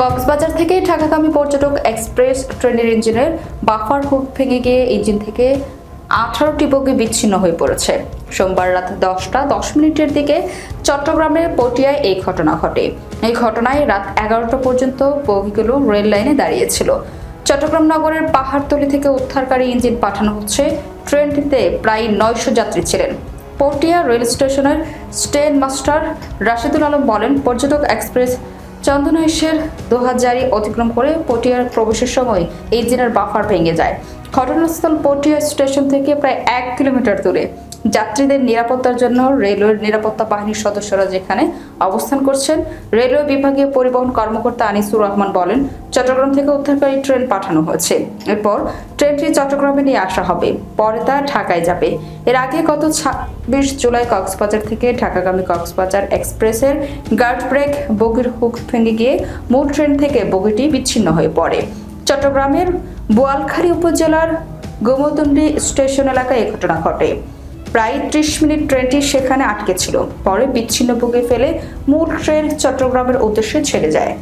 কক্সবাজার থেকে ঢাকাগামী পর্যটক এক্সপ্রেস ট্রেনের ইঞ্জিনের বাফার হুক ভেঙে গিয়ে ইঞ্জিন থেকে আঠারোটি বগি বিচ্ছিন্ন হয়ে পড়েছে। সোমবার রাত দশটা দশ মিনিটের দিকে চট্টগ্রামের পটিয়ায় এই ঘটনা ঘটে। এই ঘটনায় রাত এগারোটা পর্যন্ত বগিগুলো রেল লাইনে দাঁড়িয়েছিল। চট্টগ্রাম নগরের পাহাড়তলি থেকে উদ্ধারকারী ইঞ্জিন পাঠানো হচ্ছে। ট্রেনটিতে প্রায় নয়শো যাত্রী ছিলেন। পটিয়া রেল স্টেশনের স্টেন মাস্টার রাশিদুল আলম বলেন, পর্যটক এক্সপ্রেস চন্দনেশের দোহাজারি অতিক্রম করে পটিয়ার প্রবেশের সময় এই ইঞ্জিনের বাফার ভেঙে যায়। ঘটনাস্থল পটিয়া স্টেশন থেকে প্রায় এক কিলোমিটার দূরে। যাত্রীদের নিরাপত্তার জন্য রেলওয়ের নিরাপত্তা বাহিনীর সদস্যরা যেখানে অবস্থান করছেন, রেলওয়ে বিভাগীয় পরিবহন কর্মকর্তা আনিসুর রহমান বলেন, চট্টগ্রাম থেকে উদ্ধারকারী ট্রেন পাঠানো হয়েছে। এরপর ট্রেনটি চট্টগ্রামে নিয়ে আসা হবে, পরে তা ঢাকায় যাবে। এর আগে গত ছাব্বিশ জুলাই কক্সবাজার থেকে ঢাকাগামী কক্সবাজার এক্সপ্রেসের গার্ড ব্রেক বগির হুক ভেঙে গিয়ে মূল ট্রেন থেকে বগিটি বিচ্ছিন্ন হয়ে পড়ে। চট্টগ্রামের বোয়ালখালী উপজেলার গোমতুন্ডি স্টেশন এলাকায় এ ঘটনা ঘটে। প্রায় ত্রিশ মিনিট ট্রেনটি সেখানে আটকে ছিল। পরে বিচ্ছিন্ন বুকে ফেলে মূল ট্রেন চট্টগ্রামের উদ্দেশ্যে ছেড়ে যায়।